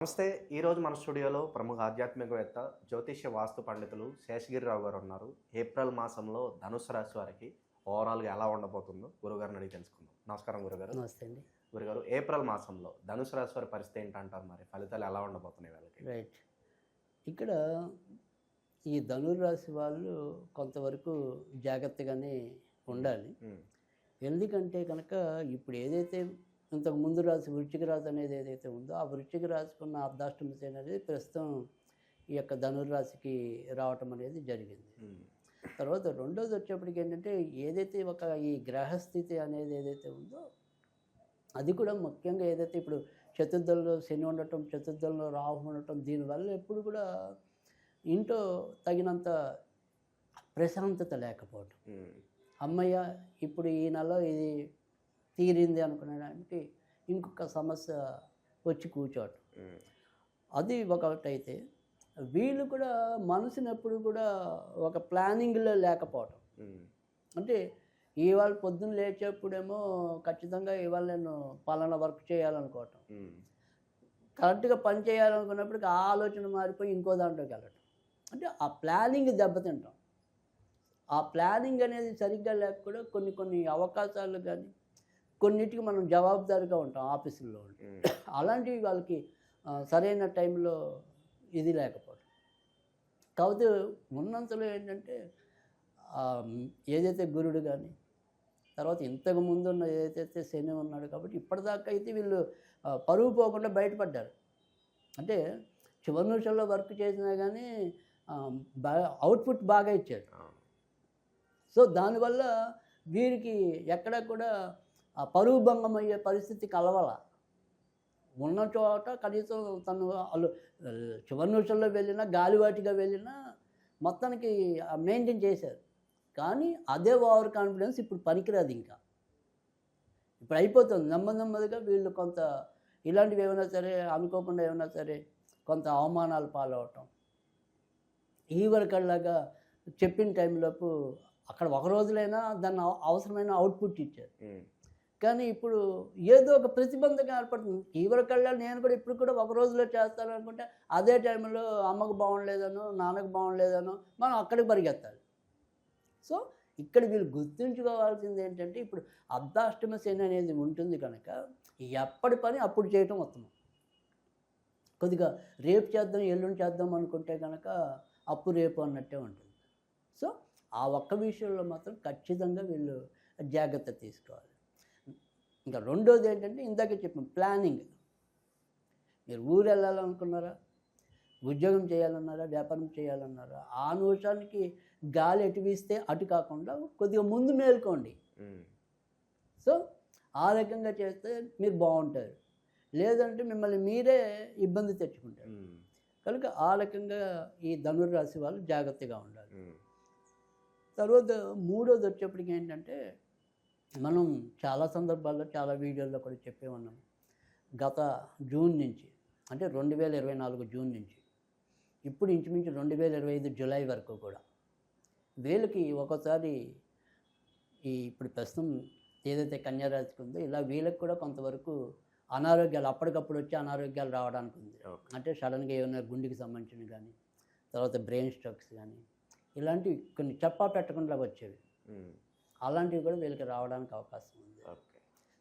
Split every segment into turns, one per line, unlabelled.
నమస్తే ఈరోజు మన స్టూడియోలో ప్రముఖ ఆధ్యాత్మికవేత్త జ్యోతిష్య వాస్తు పండితులు శేషగిరిరావు గారు ఉన్నారు. ఏప్రిల్ మాసంలో ధనుసు రాశి వారికి ఓవరాల్గా ఎలా ఉండబోతుందో గురుగారిని అడిగి తెలుసుకుందాం. నమస్కారం గురుగారు.
నమస్తే అండి.
గురుగారు ఏప్రిల్ మాసంలో ధనుసు రాశి వారి పరిస్థితి ఏంటంటారు మరి? ఫలితాలు ఎలా ఉండబోతున్నాయి వాళ్ళకి?
రైట్ ఇక్కడ ఈ ధనుర్రాశి వాళ్ళు కొంతవరకు జాగ్రత్తగానే ఉండాలి. ఎందుకంటే కనుక ఇప్పుడు ఏదైతే ఇంతకు ముందు రాశి వృశ్చిక రాశి అనేది ఏదైతే ఉందో ఆ వృశ్చిక రాశికి ఉన్న అర్ధాష్టమి శని అనేది ప్రస్తుతం ఈ యొక్క ధనుర్రాశికి రావటం అనేది జరిగింది. తర్వాత రెండోది వచ్చేప్పటికి ఏంటంటే ఏదైతే ఒక ఈ గ్రహస్థితి అనేది ఏదైతే ఉందో అది కూడా ముఖ్యంగా ఏదైతే ఇప్పుడు చతుర్థంలో శని ఉండటం చతుర్థంలో రాహు ఉండటం దీనివల్ల ఎప్పుడు కూడా ఇంట్లో తగినంత ప్రశాంతత లేకపోవటం. అమ్మయ్య ఇప్పుడు ఈ నెల ఇది తీరింది అనుకునేదానికి ఇంకొక సమస్య వచ్చి కూర్చోవటం. అది ఒకటైతే వీళ్ళు కూడా మనసుని ఎప్పుడు కూడా ఒక ప్లానింగ్లో లేకపోవటం. అంటే ఇవాళ పొద్దున్న లేచేప్పుడేమో ఖచ్చితంగా ఇవాళ నేను పలానా వర్క్ చేయాలనుకోవటం. కరెక్ట్గా పని చేయాలనుకున్నప్పటికీ ఆ ఆలోచన మారిపోయి ఇంకో దాంట్లోకి వెళ్ళటం. అంటే ఆ ప్లానింగ్ దెబ్బతింటాం. ఆ ప్లానింగ్ అనేది సరిగ్గా లేక కూడా కొన్ని కొన్ని అవకాశాలు కానీ కొన్నిటికి మనం జవాబుదారీగా ఉంటాం ఆఫీసుల్లో అలాంటివి వాళ్ళకి సరైన టైంలో ఇది లేకపోవడం కాకపోతే ఉన్నంతలో ఏంటంటే ఏదైతే గురుడు కానీ తర్వాత ఇంతకు ముందు ఉన్న ఏదైతే శని ఉన్నాడు కాబట్టి ఇప్పటిదాకా అయితే వీళ్ళు పరువు పోకుండా బయటపడ్డారు. అంటే చివరి నిమిషంలో వర్క్ చేసినా కానీ బాగా అవుట్పుట్ బాగా ఇచ్చారు
అవును.
సో దానివల్ల వీరికి ఎక్కడ కూడా ఆ పరువు భంగం అయ్యే పరిస్థితి కలవల. ఉన్న చోట కనీసం తను వాళ్ళు చివరి నిమిషంలో వెళ్ళినా గాలివాటిగా వెళ్ళినా మొత్తానికి మెయింటైన్ చేశారు. కానీ అదే ఓవర్ కాన్ఫిడెన్స్ ఇప్పుడు పనికిరాదు ఇంకా. ఇప్పుడు అయిపోతుంది. నెమ్మది నెమ్మదిగా వీళ్ళు కొంత ఇలాంటివి ఏమైనా సరే అనుకోకుండా ఏమైనా సరే కొంత అవమానాలు పాలవటం. ఈ వరకల్లాగా చెప్పిన టైంలోపు అక్కడ ఒక రోజులైనా దాన్ని అవసరమైన అవుట్పుట్ ఇచ్చారు. కానీ ఇప్పుడు ఏదో ఒక ప్రతిబంధకం ఏర్పడుతుంది. ఈ కళ్ళ నేను కూడా ఇప్పుడు కూడా ఒక రోజులో చేస్తాను అనుకుంటే అదే టైంలో అమ్మకు బాగుండలేదనో నాన్నకు బాగుండలేదనో మనం అక్కడికి పరిగెత్తాలి. సో ఇక్కడ వీళ్ళు గుర్తుంచుకోవాల్సింది ఏంటంటే ఇప్పుడు అర్ధాష్టమ శని అనేది ఉంటుంది కనుక ఎప్పటి పని అప్పుడు చేయటం ఉత్తమం. కొద్దిగా రేపు చేద్దాం ఎల్లుండి చేద్దాం అనుకుంటే కనుక అప్పు రేపు అన్నట్టే ఉంటుంది. సో ఆ ఒక్క విషయంలో మాత్రం ఖచ్చితంగా వీళ్ళు జాగ్రత్త తీసుకోవాలి. ఇంకా రెండోది ఏంటంటే ఇందాక చెప్పాం ప్లానింగ్. మీరు ఊరు వెళ్ళాలనుకున్నారా? ఉద్యోగం చేయాలన్నారా? వ్యాపారం చేయాలన్నారా? ఆ నిమిషానికి గాలి ఎటు వీస్తే అటు కాకుండా కొద్దిగా ముందు మేల్కోండి. సో ఆ రకంగా చేస్తే మీరు బాగుంటారు. లేదంటే మిమ్మల్ని మీరే ఇబ్బంది తెచ్చుకుంటారు. కనుక ఆ రకంగా ఈ ధనుర్రాశి వాళ్ళు జాగ్రత్తగా ఉండాలి. తర్వాత మూడోది వచ్చేప్పటికి ఏంటంటే మనం చాలా సందర్భాల్లో చాలా వీడియోల్లో కూడా చెప్పే ఉన్నాం గత జూన్ నుంచి అంటే రెండు వేల ఇరవై నాలుగు జూన్ నుంచి ఇప్పుడు ఇంచుమించు రెండు వేల ఇరవై ఐదు జూలై వరకు కూడా వీళ్ళకి ఒక్కోసారి ఈ ఇప్పుడు ప్రస్తుతం ఏదైతే కన్యారాశికి ఉందో ఇలా వీళ్ళకి కూడా కొంతవరకు అనారోగ్యాలు అప్పటికప్పుడు వచ్చి అనారోగ్యాలు రావడానికి ఉంది. అంటే సడన్గా ఏమైనా గుండెకి సంబంధించినవి కానీ తర్వాత బ్రెయిన్ స్ట్రోక్స్ కానీ ఇలాంటివి కొన్ని చెప్పా పెట్టకుండా వచ్చేవి. అలాంటివి కూడా వీళ్ళకి రావడానికి అవకాశం ఉంది
ఓకే.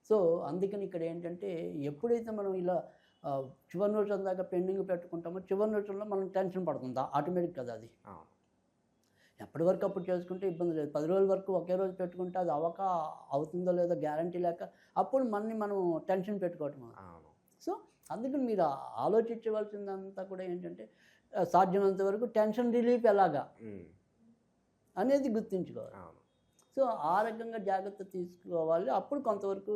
సో అందుకని ఇక్కడ ఏంటంటే ఎప్పుడైతే మనం ఇలా చివరి నిమిషం దాకా పెండింగ్ పెట్టుకుంటామో చివరి నిమిషంలో మనం టెన్షన్ పడుతుంది ఆటోమేటిక్ కదా అది. ఎప్పటి వరకు అప్పుడు చేసుకుంటే ఇబ్బంది లేదు పది రోజుల వరకు ఒకే రోజు పెట్టుకుంటే అది అవక అవుతుందో లేదో గ్యారంటీ లేక అప్పుడు మనని మనం టెన్షన్ పెట్టుకోవటం. సో అందుకని మీరు ఆలోచించవలసిందంతా కూడా ఏంటంటే సాధ్యమైనంత వరకు టెన్షన్ రిలీఫ్ ఎలాగా అనేది గుర్తుంచుకోవాలి. సో ఆ రకంగా జాగ్రత్త తీసుకోవాలి. అప్పుడు కొంతవరకు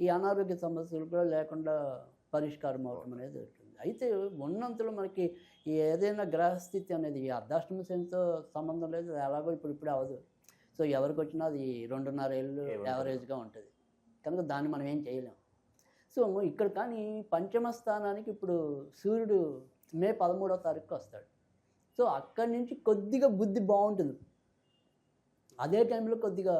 ఈ అనారోగ్య సమస్యలు కూడా లేకుండా పరిష్కారం అవటం అనేది జరుగుతుంది. అయితే ఉన్నంతలో మనకి ఏదైనా గ్రహస్థితి అనేది ఈ అర్ధాష్టమ శనితో సంబంధం లేదు ఎలాగో ఇప్పుడు ఇప్పుడే అవ్వదు. సో ఎవరికి వచ్చినా అది రెండున్నర ఏళ్ళు. యావరేజ్గా ఉంటుంది. కనుక దాన్ని మనం ఏం చేయలేం. సో ఇక్కడ కానీ పంచమ స్థానానికి ఇప్పుడు సూర్యుడు మే పదమూడవ తారీఖు వస్తాడు. సో అక్కడి నుంచి కొద్దిగా బుద్ధి బాగుంటుంది. అదే టైంలో కొద్దిగా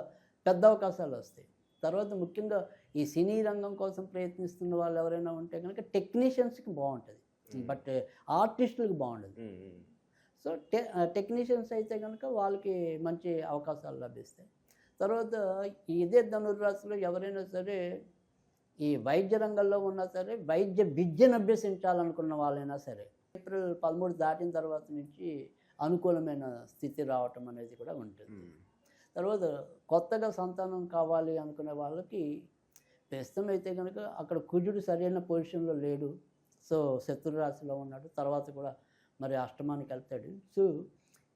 పెద్ద అవకాశాలు వస్తాయి. తర్వాత ముఖ్యంగా ఈ సినీ రంగం కోసం ప్రయత్నిస్తున్న వాళ్ళు ఎవరైనా ఉంటే కనుక టెక్నీషియన్స్కి బాగుంటుంది. బట్ ఆర్టిస్టులకు బాగుండదు. సో టె టెక్నీషియన్స్ అయితే కనుక వాళ్ళకి మంచి అవకాశాలు లభిస్తాయి. తర్వాత ఇదే ధనుర్రాశిలో ఎవరైనా సరే ఈ వైద్య రంగంలో ఉన్నా సరే వైద్య విద్యను అభ్యసించాలనుకున్న వాళ్ళైనా సరే ఏప్రిల్ పదమూడు దాటిన తర్వాత నుంచి అనుకూలమైన స్థితి రావటం అనేది కూడా ఉంటుంది. తర్వాత కొత్తగా సంతానం కావాలి అనుకునే వాళ్ళకి ప్రస్తుతం అయితే కనుక అక్కడ కుజుడు సరైన పొజిషన్లో లేడు. సో శత్రురాశిలో ఉన్నాడు. తర్వాత కూడా మరి అష్టమానికి వెళ్తాడు. సో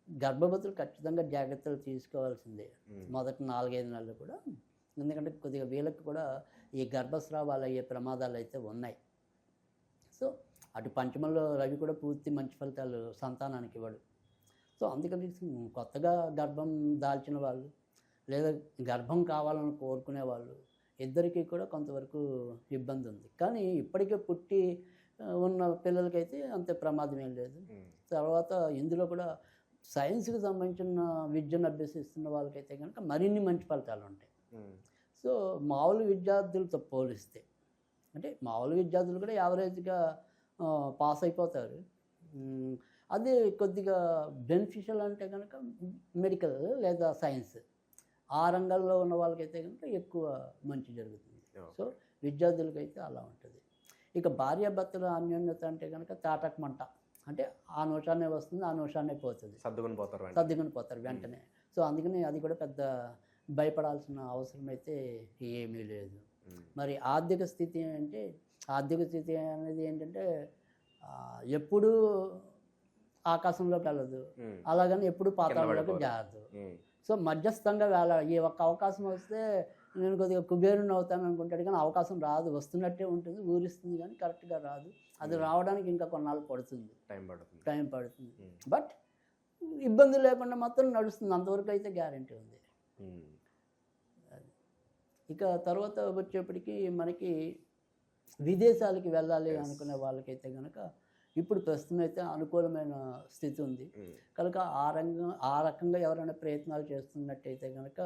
గర్భవతులు ఖచ్చితంగా జాగ్రత్తలు తీసుకోవాల్సిందే. మొదటి నాలుగైదు నెలలు కూడా. ఎందుకంటే కొద్దిగా వీళ్ళకి కూడా ఈ గర్భస్రావాలు అయ్యే ప్రమాదాలు అయితే ఉన్నాయి. సో అటు పంచమంలో రవి కూడా పూర్తి మంచి ఫలితాలు సంతానానికి ఇవ్వడు. సో అందుకని కొత్తగా గర్భం దాల్చిన వాళ్ళు లేదా గర్భం కావాలని కోరుకునే వాళ్ళు ఇద్దరికీ కూడా కొంతవరకు ఇబ్బంది ఉంది కానీ ఇప్పటికే పుట్టి ఉన్న పిల్లలకైతే అంత ప్రమాదం ఏం లేదు. తర్వాత ఇందులో కూడా సైన్స్కి సంబంధించిన విద్యను అభ్యసిస్తున్న వాళ్ళకైతే కనుక మరిన్ని మంచి ఫలితాలు ఉంటాయి. సో మామూలు విద్యార్థులతో పోలిస్తే అంటే మామూలు విద్యార్థులు కూడా యావరేజ్గా పాస్ అయిపోతారు అది కొద్దిగా బెనిఫిషియల్ అంటే కనుక మెడికల్ లేదా సైన్స్ ఆ రంగాల్లో ఉన్న వాళ్ళకైతే కనుక ఎక్కువ మంచి జరుగుతుంది. సో విద్యార్థులకైతే అలా ఉంటుంది. ఇక భార్యాభర్తల అన్యోన్యత అంటే కనుక తాటక మంట. అంటే ఆ నోషాన్నే వస్తుంది ఆ నోషాన్నే పోతుంది.
సర్దుకొని పోతారు.
సర్దుకుని పోతారు వెంటనే. సో అందుకని అది కూడా పెద్ద భయపడాల్సిన అవసరం అయితే ఏమీ లేదు. మరి ఆర్థిక స్థితి అంటే ఆర్థిక స్థితి అనేది ఏంటంటే ఎప్పుడూ ఆకాశంలోకి వెళ్ళదు. అలాగని ఎప్పుడు పాతాళంలోకి. జారదు. సో మధ్యస్థంగా వేళ ఈ ఒక్క అవకాశం వస్తే నేను కొద్దిగా కుబేరుని అవుతాను అనుకుంటాడు కానీ అవకాశం రాదు వస్తున్నట్టే ఉంటుంది ఊరిస్తుంది కానీ కరెక్ట్గా రాదు అది రావడానికి ఇంకా కొన్నాళ్ళు పడుతుంది
టైం పడుతుంది
టైం పడుతుంది. బట్ ఇబ్బంది లేకుండా మాత్రం నడుస్తుంది అంతవరకు అయితే గ్యారంటీ ఉంది. ఇక తర్వాత వచ్చేప్పటికి మనకి విదేశాలకి వెళ్ళాలి. అనుకునే వాళ్ళకైతే కనుక ఇప్పుడు ప్రస్తుతం అయితే అనుకూలమైన స్థితి ఉంది. కనుక ఆ రంగం ఆ రకంగా ఎవరైనా ప్రయత్నాలు చేస్తున్నట్టయితే కనుక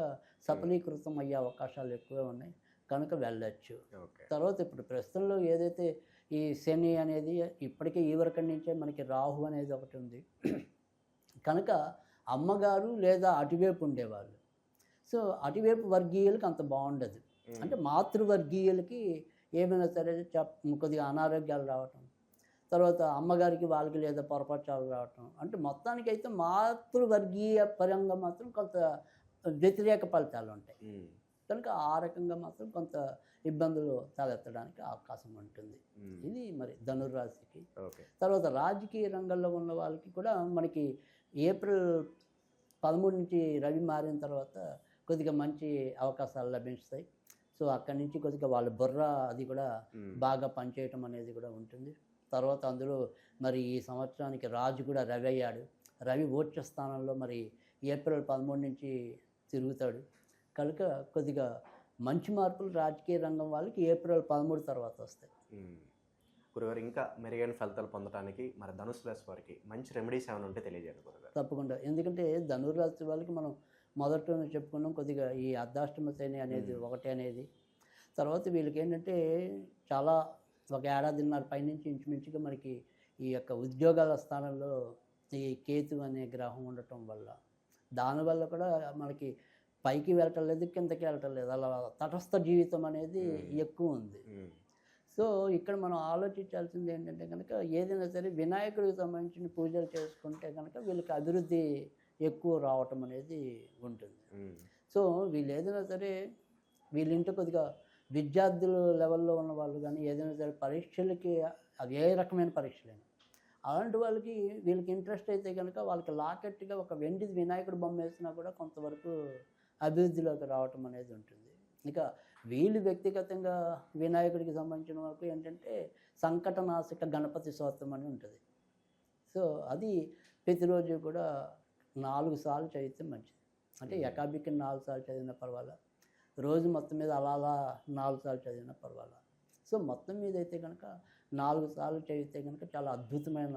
సఫలీకృతం అయ్యే అవకాశాలు ఎక్కువే ఉన్నాయి. కనుక వెళ్ళొచ్చు. తర్వాత ఇప్పుడు ప్రస్తుతంలో ఏదైతే ఈ శని అనేది ఇప్పటికే ఈ వరకు నుంచే మనకి రాహు అనేది ఒకటి ఉంది. కనుక అమ్మగారు లేదా అటువైపు ఉండేవాళ్ళు. సో అటువైపు వర్గీయులకి అంత బాగుండదు. అంటే మాతృవర్గీయులకి ఏమైనా సరే కొద్దిగా అనారోగ్యాలు రావటం తర్వాత అమ్మగారికి వాళ్ళకి లేదా పొరపక్షాలు రావటం. అంటే మొత్తానికి అయితే మాతృవర్గీయ పరంగా మాత్రం కొంత వ్యతిరేక ఫలితాలు ఉంటాయి. కనుక ఆ రకంగా మాత్రం కొంత ఇబ్బందులు తలెత్తడానికి అవకాశం ఉంటుంది. ఇది మరి ధనుర్రాశికి. తర్వాత రాజకీయ రంగంలో ఉన్న వాళ్ళకి కూడా మనకి ఏప్రిల్ పదమూడు నుంచి రవి మారిన తర్వాత కొద్దిగా మంచి అవకాశాలు లభిస్తాయి సో అక్కడి నుంచి కొద్దిగా వాళ్ళ బుర్ర అది కూడా. బాగా పనిచేయటం అనేది కూడా ఉంటుంది. తర్వాత అందులో మరి ఈ సంవత్సరానికి రాజు కూడా రవి అయ్యాడు. రవి ఓట్య స్థానంలో మరి ఏప్రిల్ పదమూడు నుంచి తిరుగుతాడు. కనుక కొద్దిగా మంచి మార్పులు రాజకీయ రంగం వాళ్ళకి ఏప్రిల్ పదమూడు తర్వాత వస్తాయి.
గురుగారు ఇంకా మెరుగైన ఫలితాలు పొందడానికి మరి ధనుసు రాశి వారికి మంచి రెమెడీస్ ఏమైనా ఉంటే తెలియజేయండి గురుగారు.
తప్పకుండా. ఎందుకంటే ధనుర్రాశి వాళ్ళకి మనం మొదట్లోనే చెప్పుకున్నాం కొద్దిగా ఈ అర్ధాష్టమ శని అనేది. ఒకటి అనేది. తర్వాత వీళ్ళకి ఏంటంటే చాలా ఒక ఏడాదిన్నర పైనుంచి ఇంచుమించుగా మనకి ఈ యొక్క ఉద్యోగాల స్థానంలో ఈ కేతు అనే గ్రహం ఉండటం వల్ల దానివల్ల కూడా మనకి పైకి వెళ్ళటం లేదు కిందకి వెళ్ళటం లేదు అలా తటస్థ జీవితం అనేది. ఎక్కువ ఉంది. సో ఇక్కడ మనం ఆలోచించాల్సింది ఏంటంటే కనుక ఏదైనా సరే వినాయకుడికి సంబంధించిన పూజలు చేసుకుంటే కనుక వీళ్ళకి అభివృద్ధి ఎక్కువ రావటం అనేది ఉంటుంది. సో వీళ్ళు ఏదైనా సరే వీళ్ళ ఇంట్లో కొద్దిగా విద్యార్థుల లెవెల్లో ఉన్న వాళ్ళు కానీ ఏదైనా సరే పరీక్షలకి అది ఏ రకమైన పరీక్షలైనా అలాంటి వాళ్ళకి వీళ్ళకి ఇంట్రెస్ట్ అయితే కనుక వాళ్ళకి లాకెట్గా ఒక వెండి వినాయకుడు బొమ్మ వేసినా కూడా కొంతవరకు అభివృద్ధిలోకి రావటం అనేది ఉంటుంది. ఇక వీళ్ళు వ్యక్తిగతంగా వినాయకుడికి సంబంధించిన వరకు ఏంటంటే సంకటనాశక గణపతి స్తోత్రం అని ఉంటుంది. సో అది ప్రతిరోజు కూడా నాలుగు సార్లు చదివితే మంచిది. అంటే. ఎకాబికి నాలుగు సార్లు చదివినా పర్వాలా? రోజు మొత్తం మీద అలా అలా నాలుగు సార్లు చదివినా పర్వాలా సో మొత్తం మీద అయితే కనుక నాలుగు సార్లు చదివితే కనుక చాలా అద్భుతమైన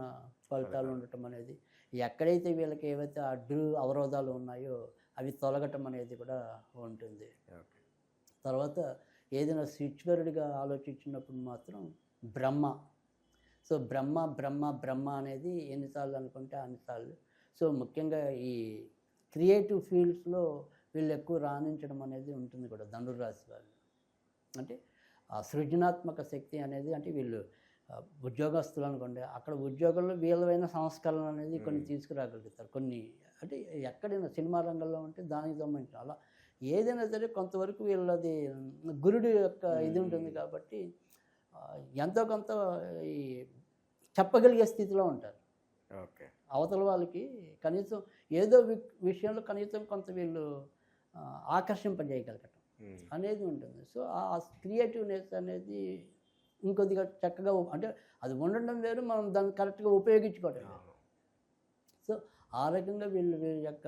ఫలితాలు. ఉండటం అనేది ఎక్కడైతే వీళ్ళకి ఏవైతే అడ్డు అవరోధాలు ఉన్నాయో అవి తొలగటం అనేది కూడా ఉంటుంది. తర్వాత ఏదైనా స్పిరిచువల్గా ఆలోచించినప్పుడు మాత్రం బ్రహ్మ. సో బ్రహ్మ బ్రహ్మ బ్రహ్మ అనేది ఎన్నిసార్లు అనుకుంటే అన్నిసార్లు. సో ముఖ్యంగా ఈ క్రియేటివ్ ఫీల్డ్స్లో వీళ్ళు ఎక్కువ రాణించడం అనేది ఉంటుంది కూడా ధనుర్రాశి వాళ్ళు. అంటే ఆ సృజనాత్మక శక్తి అనేది అంటే వీళ్ళు ఉద్యోగస్తులు అనుకోండి అక్కడ ఉద్యోగంలో వీళ్ళమైన సంస్కరణ అనేది కొన్ని తీసుకురాగలుగుతారు. కొన్ని అంటే ఎక్కడైనా సినిమా రంగంలో ఉంటే దానికి సంబంధించిన అలా ఏదైనా సరే కొంతవరకు వీళ్ళది గురుడు యొక్క ఇది ఉంటుంది కాబట్టి ఎంతో కొంత ఈ చెప్పగలిగే స్థితిలో ఉంటారు.
ఓకే.
అవతల వాళ్ళకి కనీసం ఏదో వి- విషయంలో కనీసం కొంత వీళ్ళు ఆకర్షింపజేయగలగటం
ఉమ్.
అనేది ఉంటుంది. సో ఆ క్రియేటివ్నెస్ అనేది ఇంకొద్దిగా చక్కగా అంటే అది ఉండడం వేరు మనం దాన్ని కరెక్ట్గా ఉపయోగించుకోవడం. సో ఆ రకంగా వీళ్ళు వీళ్ళ యొక్క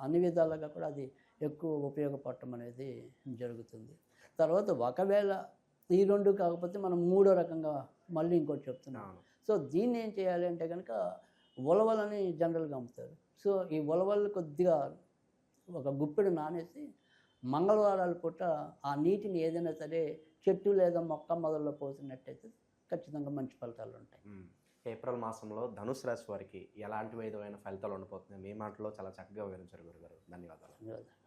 అన్ని విధాలుగా కూడా అది ఎక్కువ ఉపయోగపడటం అనేది జరుగుతుంది. తర్వాత ఒకవేళ ఈ రెండు కాకపోతే మనం మూడో రకంగా మళ్ళీ ఇంకోటి చెప్తున్నాం. సో దీన్ని ఏం చేయాలి అంటే కనుక ఉలవలని జనరల్గా అమ్ముతారు. సో ఈ ఉలవలు కొద్దిగా ఒక గుప్పెడు నానేసి మంగళవారాల పూట ఆ నీటిని ఏదైనా సరే చెట్టు లేదా మొక్క మొదల్లో పోసినట్టయితే ఖచ్చితంగా మంచి ఫలితాలు ఉంటాయి.
ఏప్రిల్ మాసంలో ధనుసు రాశి వారికి ఎలాంటి విధమైన ఫలితాలు ఉండబోతున్నాయి మీ మాటలో చాలా చక్కగా వివరించారు గురుగారు. ధన్యవాదాలు.
ధన్యవాదాలు.